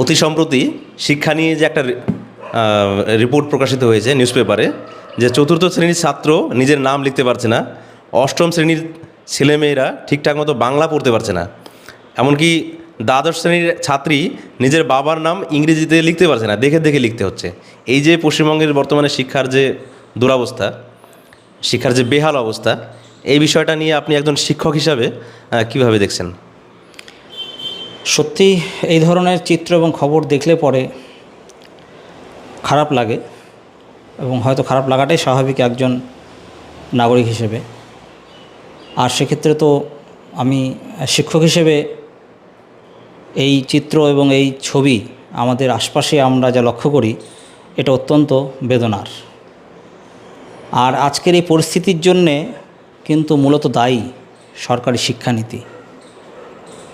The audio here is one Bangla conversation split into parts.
অতি সম্প্রতি শিক্ষা নিয়ে যে একটা রিপোর্ট প্রকাশিত হয়েছে নিউজ পেপারে যে চতুর্থ শ্রেণির ছাত্র নিজের নাম লিখতে পারছে না, অষ্টম শ্রেণির ছেলেমেয়েরা ঠিকঠাক মতো বাংলা পড়তে পারছে না। এমনকি দ্বাদশ শ্রেণির ছাত্রী নিজের বাবার নাম ইংরেজিতে লিখতে পারছে না, দেখে দেখে লিখতে হচ্ছে। এই যে পশ্চিমবঙ্গের বর্তমানে শিক্ষার যে দুরবস্থা, শিক্ষার যে বেহাল অবস্থা, এই বিষয়টা নিয়ে আপনি একজন শিক্ষক হিসাবে কীভাবে দেখছেন? সত্যি এই ধরনের চিত্র এবং খবর দেখলে পরে খারাপ লাগে এবং হয়তো খারাপ লাগাটাই স্বাভাবিক একজন নাগরিক হিসেবে। আর সেক্ষেত্রে তো আমি শিক্ষক হিসেবে এই চিত্র এবং এই ছবি আমাদের আশপাশে আমরা যা লক্ষ্য করি, এটা অত্যন্ত বেদনার। আর আজকের এই পরিস্থিতির জন্যে কিন্তু মূলত দায়ী সরকারি শিক্ষানীতি।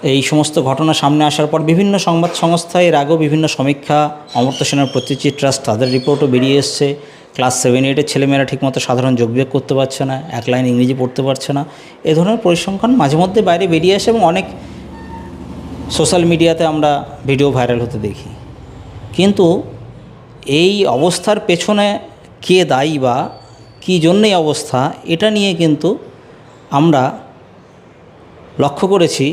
এই সমস্ত ঘটনা সামনে আসার পর বিভিন্ন সংবাদ সংস্থা এর আগেও বিভিন্ন সমীক্ষা, অমর্ত্য সেনের প্রতিচি ট্রাস্ট তাদের রিপোর্টও বেরিয়ে এসছে। ক্লাস সেভেন এইটের ছেলেমেয়েরা ঠিকমতো সাধারণ যোগবিয়োগ করতে পারছে না, এক লাইন ইংরেজি পড়তে পারছে না। এ ধরনের পরিসংখ্যান মাঝে মধ্যে বাইরে বেরিয়ে আসে এবং অনেক সোশ্যাল মিডিয়াতে আমরা ভিডিও ভাইরাল হতে দেখি। কিন্তু এই অবস্থার পেছনে কে দায়ী বা কী জন্যই অবস্থা, এটা নিয়ে কিন্তু আমরা লক্ষ্য করেছি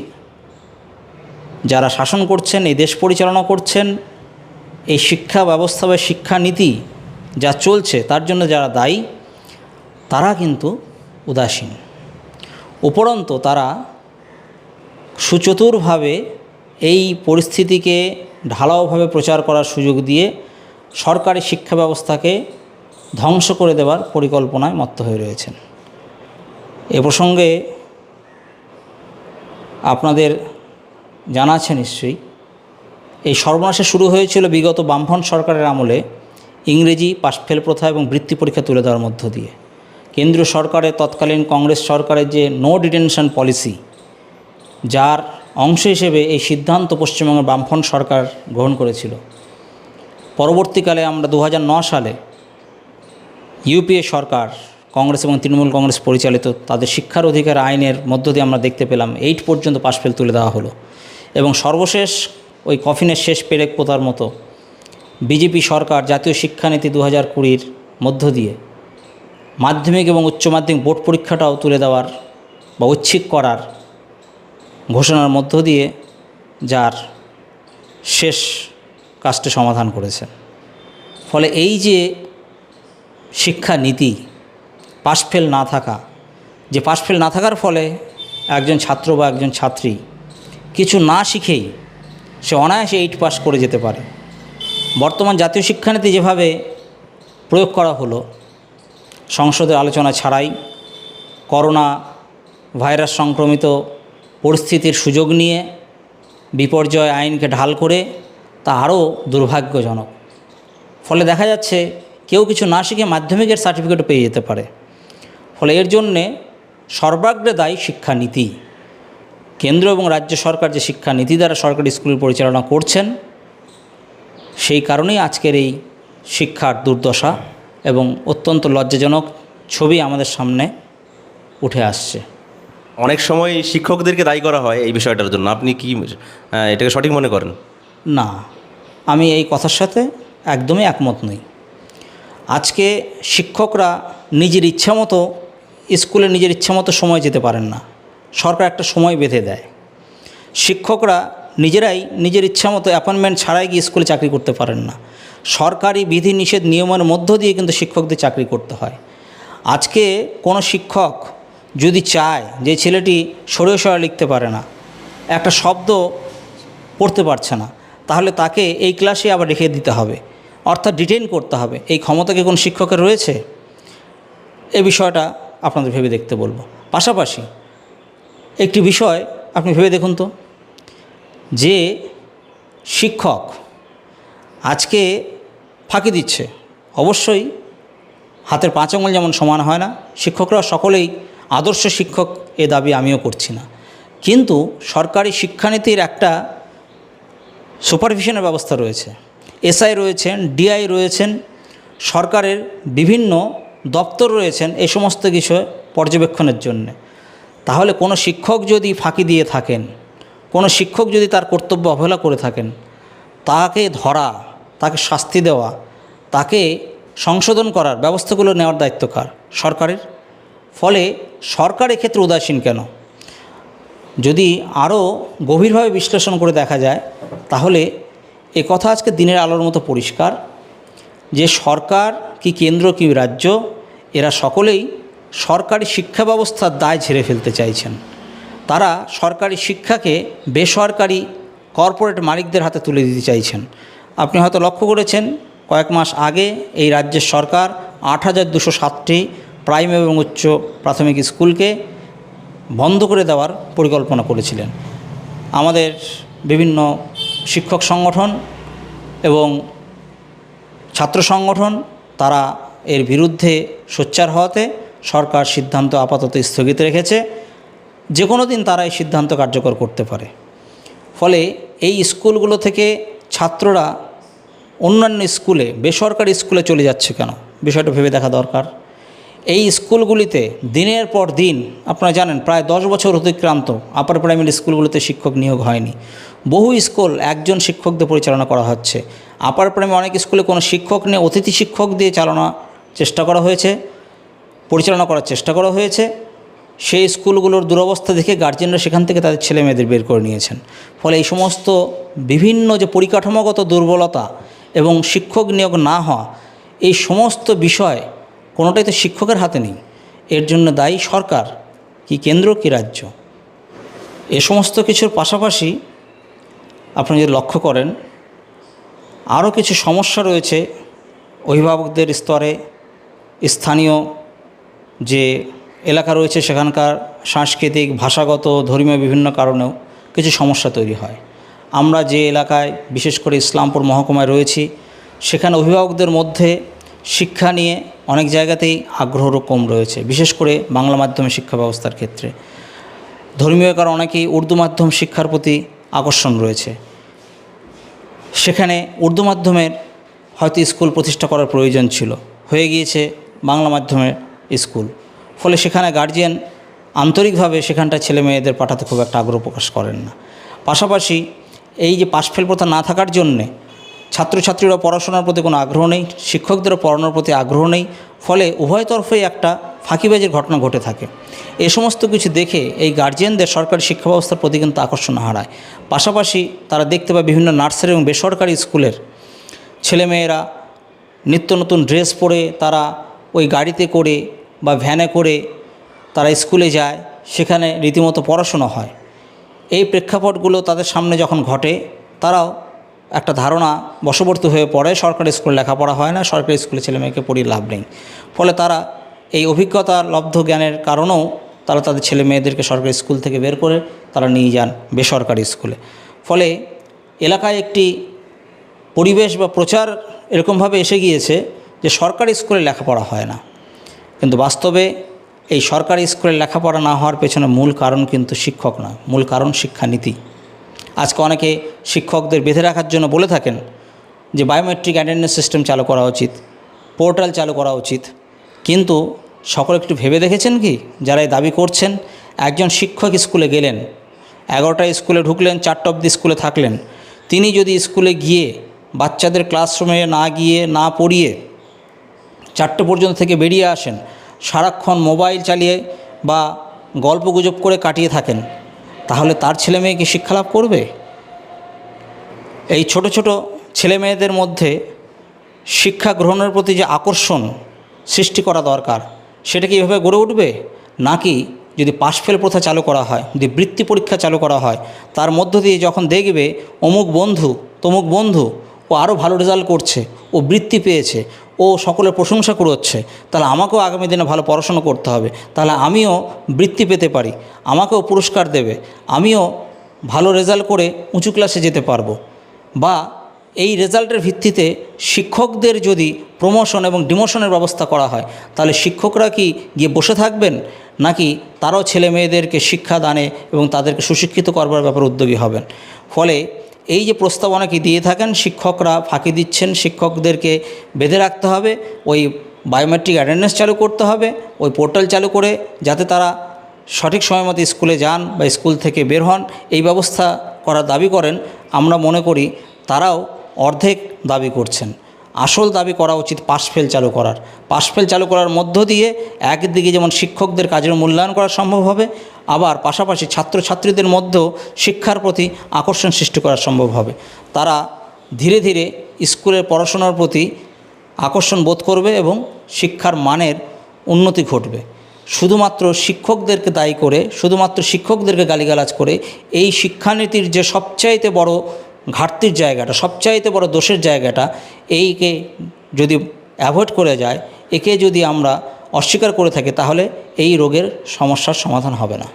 যারা শাসন করছেন, এই দেশ পরিচালনা করছেন, এই শিক্ষা ব্যবস্থা বা শিক্ষানীতি যা চলছে, তার জন্য যারা দায়ী, তারা কিন্তু উদাসীন। উপরন্ত তারা সুচতুরভাবে এই পরিস্থিতিকে ঢালাওভাবে প্রচার করার সুযোগ দিয়ে সরকারি শিক্ষা ব্যবস্থাকে ধ্বংস করে দেওয়ার পরিকল্পনায় মত্ত হয়ে রয়েছেন। এ প্রসঙ্গে আপনাদের জানা আছে নিশ্চয়ই। এই সর্বনাশে শুরু হয়েছিল বিগত বামফ্রন্ট সরকারের আমলে ইংরেজি পাশফেল প্রথা এবং বৃত্তি পরীক্ষা তুলে দেওয়ার মধ্য দিয়ে। কেন্দ্রীয় সরকারের তৎকালীন কংগ্রেস সরকারের যে নো ডিটেনশন পলিসি যার অংশ হিসেবে এই সিদ্ধান্ত পশ্চিমবঙ্গের বামফ্রন্ট সরকার গ্রহণ করেছিল। পরবর্তীকালে আমরা দু সালে ইউপিএ সরকার, কংগ্রেস এবং তৃণমূল কংগ্রেস পরিচালিত তাদের শিক্ষার অধিকার আইনের মধ্য দিয়ে আমরা দেখতে পেলাম এইট পর্যন্ত পাশফেল তুলে দেওয়া হলো। এবং সর্বশেষ ওই কফিনের শেষ পেরেক পোতার মতো বিজেপি সরকার জাতীয় শিক্ষানীতি দু হাজার কুড়ির মধ্য দিয়ে মাধ্যমিক এবং উচ্চ মাধ্যমিক বোর্ড পরীক্ষাটাও তুলে দেওয়ার বা ঐচ্ছিক করার ঘোষণার মধ্য দিয়ে যার শেষ কাজটি সমাধান করেছে। ফলে এই যে শিক্ষা নীতি পাশফেল না থাকা, যে পাশফেল না থাকার ফলে একজন ছাত্র বা একজন ছাত্রী কিছু না শিখেই সে অনায়াসে এইট পাস করে যেতে পারে। বর্তমান জাতীয় শিক্ষানীতি যেভাবে প্রয়োগ করা হলো, সংসদের আলোচনা ছাড়াই করোনা ভাইরাস সংক্রমিত পরিস্থিতির সুযোগ নিয়ে বিপর্যয় আইনকে ঢাল করে তা আরও দুর্ভাগ্যজনক। ফলে দেখা যাচ্ছে কেউ কিছু না শিখে মাধ্যমিকের সার্টিফিকেটও পেয়ে যেতে পারে। ফলে এর জন্যে সর্বাগ্রে দায়ী শিক্ষানীতি। কেন্দ্র এবং রাজ্য সরকার যে শিক্ষা নীতি দ্বারা সরকারি স্কুল পরিচালনা করছেন সেই কারণেই আজকের এই শিক্ষার দুর্দশা এবং অত্যন্ত লজ্জাজনক ছবি আমাদের সামনে উঠে আসছে। অনেক সময় শিক্ষকদেরকে দায়ী করা হয় এই বিষয়টার জন্য। আপনি কি এটাকে সঠিক মনে করেন? না আমি এই কথার সাথে একদমই একমত নই। আজকে শিক্ষকরা নিজের ইচ্ছামতো স্কুলে নিজের ইচ্ছামতো সময় যেতে পারেন না। সরকার একটা সময় বেঁধে দেয়। শিক্ষকরা নিজেরাই নিজের ইচ্ছামতো অ্যাপয়েন্টমেন্ট ছাড়াই গিয়ে স্কুলে চাকরি করতে পারেন না। সরকারি বিধি নিষেধ নিয়মের মধ্য দিয়ে কিন্তু শিক্ষকদের চাকরি করতে হয়। আজকে কোনো শিক্ষক যদি চায় যে ছেলেটি সরিয়ে সরে লিখতে পারে না, একটা শব্দ পড়তে পারছে না, তাহলে তাকে এই ক্লাসে আবার রেখে দিতে হবে। অর্থাৎ ডিটেইন করতে হবে। এই ক্ষমতা কি কোন শিক্ষকের রয়েছে? এ বিষয়টা আপনাদের ভেবে দেখতে বলব। পাশাপাশি একটি বিষয় আপনি ভেবে দেখুন তো। যে শিক্ষক আজকে ফাঁকি দিচ্ছে, অবশ্যই হাতের পাঁচ আঙুল যেমন সমান হয় না, শিক্ষকরা সকলেই আদর্শ শিক্ষক এ দাবি আমিও করছি না। কিন্তু সরকারি শিক্ষানীতির একটা সুপারভিশনের ব্যবস্থা রয়েছে। এসআই রয়েছেন, ডিআই রয়েছেন, সরকারের বিভিন্ন দপ্তর রয়েছেন এই সমস্ত বিষয় পর্যবেক্ষণের জন্যে। তাহলে কোনো শিক্ষক যদি ফাঁকি দিয়ে থাকেন, কোনো শিক্ষক যদি তার কর্তব্য অবহেলা করে থাকেন, তাকে ধরা, তাকে শাস্তি দেওয়া, তাকে সংশোধন করার ব্যবস্থাগুলো নেওয়ার দায়িত্ব কার? সরকারের? ফলে সরকার এক্ষেত্রে উদাসীন কেন? যদি আরও গভীরভাবে বিশ্লেষণ করে দেখা যায়, তাহলে এ কথা আজকে দিনের আলোর মতো পরিষ্কার যে সরকার কি কেন্দ্র কি রাজ্য, এরা সকলেই সরকারি শিক্ষা ব্যবস্থার দায় ঝেড়ে ফেলতে চাইছেন। তারা সরকারি শিক্ষাকে বেসরকারি কর্পোরেট মালিকদের হাতে তুলে দিতে চাইছেন। আপনি হয়তো লক্ষ্য করেছেন, কয়েক মাস আগে এই রাজ্যের সরকার আট হাজার দুশো সাতটি প্রাইম এবং উচ্চ প্রাথমিক স্কুলকে বন্ধ করে দেওয়ার পরিকল্পনা করেছিলেন। আমাদের বিভিন্ন শিক্ষক সংগঠন এবং ছাত্র সংগঠন, তারা এর বিরুদ্ধে সোচ্চার হওয়াতে সরকার সিদ্ধান্ত আপাতত স্থগিত রেখেছে। যে কোনো দিন তারা এই সিদ্ধান্ত কার্যকর করতে পারে। ফলে এই স্কুলগুলো থেকে ছাত্ররা অন্যান্য স্কুলে, বেসরকারি স্কুলে চলে যাচ্ছে কেন? বিষয়টা ভেবে দেখা দরকার। এই স্কুলগুলিতে দিনের পর দিন, আপনারা জানেন, প্রায় দশ বছর অতিক্রান্ত আপার প্রাইমারি স্কুলগুলোতে শিক্ষক নিয়োগ হয়নি। বহু স্কুল একজন শিক্ষকদের পরিচালনা করা হচ্ছে। আপার প্রাইমারি অনেক স্কুলে কোনো শিক্ষক নেই, অতিথি শিক্ষক দিয়ে চালানো চেষ্টা করা হয়েছে। পরিচালনা করার চেষ্টা করা হয়েছে। সেই স্কুলগুলোর দুরবস্থা দেখে গার্জেনরা সেখান থেকে তাদের ছেলে মেয়েদের বের করে নিয়েছেন। ফলে এই সমস্ত বিভিন্ন যে পরিকাঠামোগত দুর্বলতা এবং শিক্ষক নিয়োগ না হওয়া, এই সমস্ত বিষয় কোনোটাই তো শিক্ষকের হাতে নেই। এর জন্য দায়ী সরকার কি কেন্দ্র কি রাজ্য? এ সমস্ত কিছুর পাশাপাশি আপনি যদি লক্ষ্য করেন, আরও কিছু সমস্যা রয়েছে। অভিভাবকদের স্তরে স্থানীয় যে এলাকা রয়েছে সেখানকার সাংস্কৃতিক, ভাষাগত, ধর্মীয় বিভিন্ন কারণেও কিছু সমস্যা তৈরি হয়। আমরা যে এলাকায়, বিশেষ করে ইসলামপুর মহকুমায় রয়েছি, সেখানে অভিভাবকদের মধ্যে শিক্ষা নিয়ে অনেক জায়গাতেই আগ্রহ কম রয়েছে, বিশেষ করে বাংলা মাধ্যমে শিক্ষা ব্যবস্থার ক্ষেত্রে। ধর্মীয় কারণ অনেকেই উর্দু মাধ্যম শিক্ষার প্রতি আকর্ষণ রয়েছে। সেখানে উর্দু মাধ্যমের হয়তো স্কুল প্রতিষ্ঠা করার প্রয়োজন ছিল। হয়ে গিয়েছে বাংলা মাধ্যমের স্কুল। ফলে সেখানে গার্জিয়ান আন্তরিকভাবে সেখানটা ছেলে মেয়েদের পাঠাতে খুব একটা আগ্রহ প্রকাশ করেন না। পাশাপাশি এই যে পাশফেল প্রথা না থাকার জন্যে ছাত্রছাত্রীরা পড়াশোনার প্রতি কোনো আগ্রহ নেই, শিক্ষকদেরও পড়ানোর প্রতি আগ্রহ নেই, ফলে উভয় তরফেই একটা ফাঁকিবাজির ঘটনা ঘটে থাকে। এ সমস্ত কিছু দেখে এই গার্জিয়ানদের সরকারি শিক্ষা ব্যবস্থার প্রতি কিন্তু আকর্ষণ হারায়। পাশাপাশি তারা দেখতে পায় বিভিন্ন নার্সারি এবং বেসরকারি স্কুলের ছেলেমেয়েরা নিত্য নতুন ড্রেস পরে তারা ওই গাড়িতে করে বা ভ্যানে করে তারা স্কুলে যায়, সেখানে রীতিমতো পড়াশোনা হয়। এই প্রেক্ষাপটগুলো তাদের সামনে যখন ঘটে, তারাও একটা ধারণা বশবর্তী হয়ে পড়ে, সরকারি স্কুলে লেখাপড়া হয় না, সরকারি স্কুলে ছেলেমেয়েকে পড়িয়ে লাভ নেই। ফলে তারা এই অভিজ্ঞতা লব্ধ জ্ঞানের কারণেও তারা তাদের ছেলে মেয়েদেরকে সরকারি স্কুল থেকে বের করে তারা নিয়ে যান বেসরকারি স্কুলে। ফলে এলাকায় একটি পরিবেশ বা প্রচার এরকমভাবে এসে গিয়েছে যে সরকারি স্কুলে লেখাপড়া হয় না। কিন্তু বাস্তবে এই সরকারি স্কুলে লেখাপড়া না হওয়ার পেছনে মূল কারণ কিন্তু শিক্ষক না মূল কারণ শিক্ষানীতি। আজকে অনেকে শিক্ষকদের বেঁধে রাখার জন্য বলে থাকেন যে বায়োমেট্রিক অ্যাটেন্ডেন্স সিস্টেম চালু করা উচিত পোর্টাল চালু করা উচিত। কিন্তু সকলে একটু ভেবে দেখেছেন কি? যারা এই দাবি করছেন, একজন শিক্ষক স্কুলে গেলেন এগারোটায় স্কুলে ঢুকলেন, চারটা অবধি স্কুলে থাকলেন, তিনি যদি স্কুলে গিয়ে বাচ্চাদের ক্লাসরুমে না গিয়ে, না পড়িয়ে চারটে পর্যন্ত থেকে বেরিয়ে আসেন, সারাক্ষণ মোবাইল চালিয়ে বা গল্প গুজব করে কাটিয়ে থাকেন। তাহলে তার ছেলে মেয়ে কি শিক্ষালাভ করবে? এই ছোট ছোট ছেলে মেয়েদের মধ্যে শিক্ষা গ্রহণের প্রতি যে আকর্ষণ সৃষ্টি করা দরকার, সেটা কি এভাবে গড়ে উঠবে? নাকি যদি পাশফেল প্রথা চালু করা হয়, যদি বৃত্তি পরীক্ষা চালু করা হয়, তার মধ্য দিয়ে যখন দেখবে অমুক বন্ধু, তমুক বন্ধু, ও আরও ভালো রেজাল্ট করছে, ও বৃত্তি পেয়েছে ও সকলের প্রশংসা কুড়োচ্ছে, তাহলে আমাকেও আগামী দিনে ভালো পড়াশোনা করতে হবে। তাহলে আমিও বৃত্তি পেতে পারি, আমাকেও পুরস্কার দেবে, আমিও ভালো রেজাল্ট করে উঁচু ক্লাসে যেতে পারব। বা এই রেজাল্টের ভিত্তিতে শিক্ষকদের যদি প্রমোশন এবং ডিমোশনের ব্যবস্থা করা হয়, তাহলে শিক্ষকরা কি গিয়ে বসে থাকবেন? নাকি তারাও ছেলে মেয়েদেরকে শিক্ষা দানে এবং তাদেরকে সুশিক্ষিত করবার ব্যাপারে উদ্যোগী হবেন? ফলে এই যে প্রস্তাবনা কি দিয়ে থাকেন, শিক্ষকরা ফাঁকি দিচ্ছেন, শিক্ষকদেরকে বেঁধে রাখতে হবে, ওই বায়োমেট্রিক অ্যাটেন্ডেন্স চালু করতে হবে, ওই পোর্টাল চালু করে যাতে তারা সঠিক সময় মতো স্কুলে যান বা স্কুল থেকে বের হন। এই ব্যবস্থা করার দাবি করেন, আমরা মনে করি তারাও অর্ধেক দাবি করছেন। আসল দাবি করা উচিত পাশ ফেল চালু করার। পাশ ফেল চালু করার মধ্য দিয়ে একদিকে যেমন শিক্ষকদের কাজের মূল্যায়ন করা সম্ভব হবে, আবার পাশাপাশি ছাত্রছাত্রীদের মধ্যেও শিক্ষার প্রতি আকর্ষণ সৃষ্টি করা সম্ভব হবে। তারা ধীরে ধীরে স্কুলের পড়াশোনার প্রতি আকর্ষণ বোধ করবে এবং শিক্ষার মানের উন্নতি ঘটবে। শুধুমাত্র শিক্ষকদেরকে দায়ী করে, শুধুমাত্র শিক্ষকদেরকে গালিগালাজ করে, এই শিক্ষানীতির যে সবচাইতে বড় ঘাটতির জায়গাটা, সবচাইতে বড় দোষের জায়গাটা এইকে যদি অ্যাভয়েড করে যায়, একে যদি আমরা অস্বীকার করে থাকি, তাহলে এই রোগের সমস্যার সমাধান হবে না।